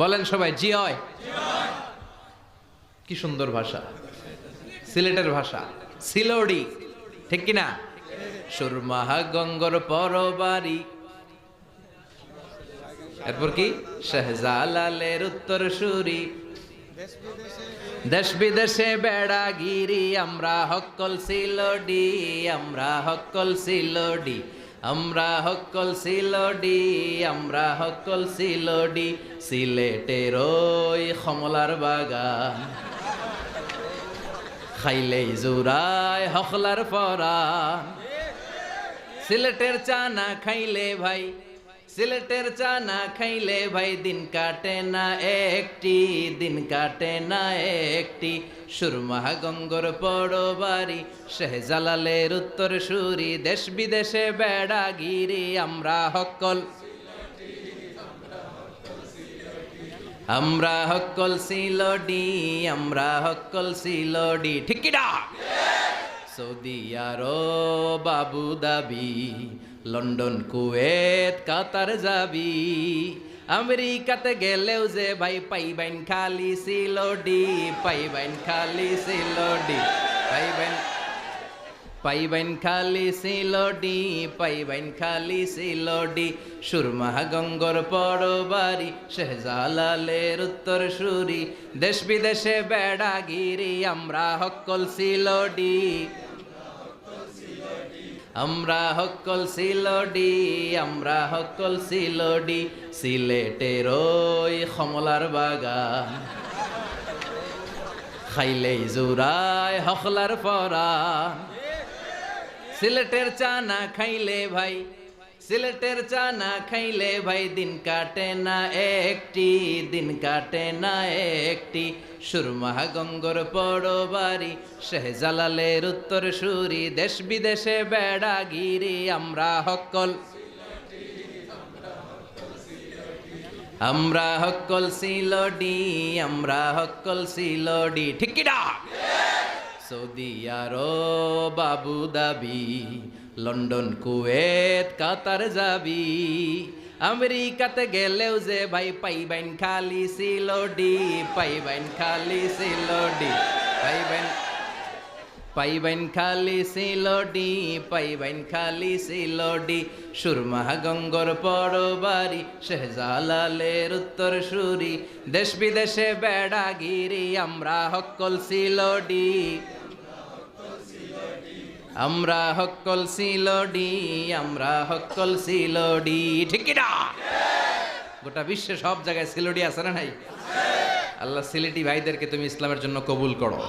বলেন সবাই, জি হয়। কি সুন্দর ভাষা। সিলেটের ভাষা। সিলোডি, ঠিক কিনা? সুরমাহা গঙ্গর পরবারি। এরপর কি? শাহজালালের উত্তর সুরি দেশ বিদেশে বেড়া গিরি আমরা হকল সিলোডি, আমরা হকল সিলোডি। আমরা হকল সিলডি, আমরা হকল সিলডি, সিলেটের ওই কমলার বাগান। খাইলেই জুরায় হকলার পরা সিলেটের চা না খাইলে ভাই সিলেটের চা না খাইলে ভাই দিন কাটে না একটি, দিন কাটে না একটি। সুরমাহা গঙ্গর পড়ো বাড়ি শেহজালালের উত্তর সুরি, দেশ বিদেশে বেড়া গিরি, আমরা হকল। আমরা হকল সিলডি, আমরা হকল সিলডি, ঠিক কিনা সৌদি আরব আবু দাবি, লন্ডন, কুয়েত, কাতার যাবি। আমেরিকাতে গেলেও যে ভাই পাইবেন খালি সিলোডি পাইবেন খালি সিলোডি পাইবেন পাইবেন খালি সিলোডি পাইবেন খালি সিলোডি সুরমাহা গঙ্গর পরবারি, শেহজালালের উত্তর সুরি। দেশ বিদেশে বেড়া গিরি আমরা হকল সিলোডি আমরা হকল সিলডি, আমরা হকল সিলডি, সিলেটের ওই কমলার বাগান। খাইলেই জুরায় হকলার পরা সিলেটের চা না খাইলে ভাই সিলেটের চা না খাইলে ভাই দিন কাটে না একটি, দিন কাটে না একটি। সুরমাহা গঙ্গর পড়ো বাড়ি, শেহজালালের উত্তর সুরি। দেশ বিদেশে বেড়া গিরি, আমরা হকল আমরা হকল সিলডি, আমরা হকল সিলডি। ঠিক সৌদি আরব আবু দাবি লন্ডন, কুয়েত, কাতার যাবি। আমেরিকাতে গেলেও যে ভাই পাইবেন খালি সিলোডি পাইবেন খালি সিলোডি পাইবেন পাইবেন খালি সিলোডি পাইবেন খালি সিলোডি। সুরমাহা গঙ্গর পরবারি, শেহজালালের উত্তর সুরি। দেশ বিদেশে বেড়া গিরি আমরা হকল সিলোডি। আমরা হকল সিলোডি আমরা হকল সিলোডি ঠিক না গোটা বিশ্বে সব জায়গায় সিলোডি আছে না নাই? আল্লাহ সিলেটি ভাইদেরকে তুমি ইসলামের জন্য কবুল করো।